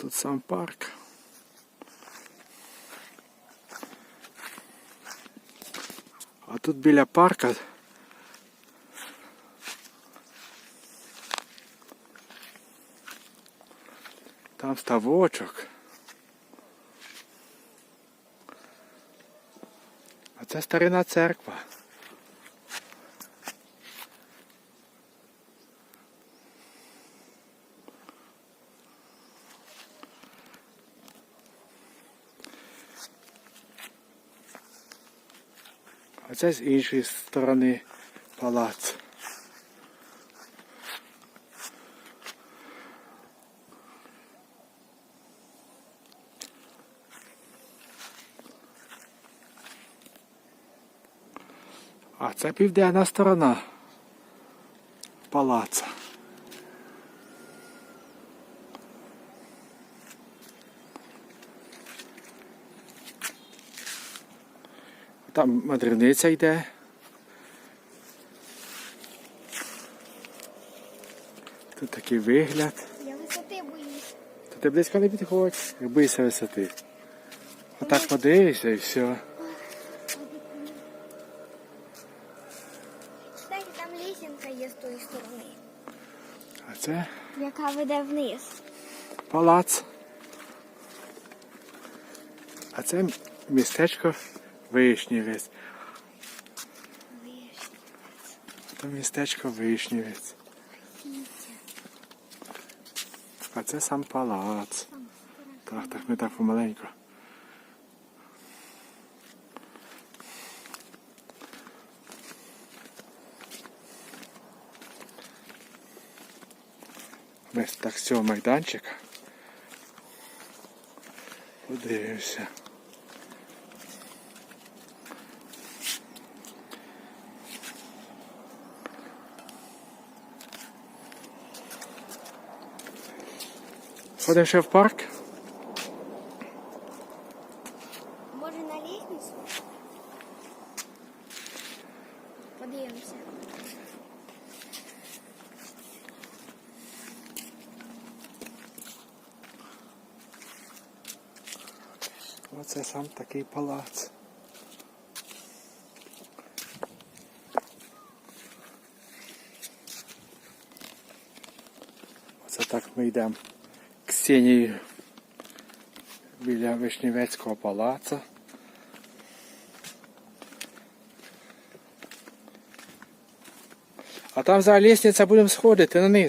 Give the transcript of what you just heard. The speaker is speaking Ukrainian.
Тут сам парк. А тут біля парка там ставочок. А це старина церква. А це з іншої сторони палац. А це південна сторона палаца. Там мадрівниця йде. Тут такий вигляд. Я висоти боюсь. Та ти близько не підходь, не бийся висоти. Отак подивися і все. Кстати, там лісінка є з тої сторони, А це яка веде вниз. палац. А це містечко Вишнівець. Це містечко Вишнівець. А це сам палац. Так, так, ми так помаленьку. Ми так з цього майданчика. Подивимося. Ходимо ще в парк. Може на лісницю? Подивимося. Оце сам такий палац. Оце так ми йдемо к біля Вишнівецького палацу. А там за лестниця будемо сходити на.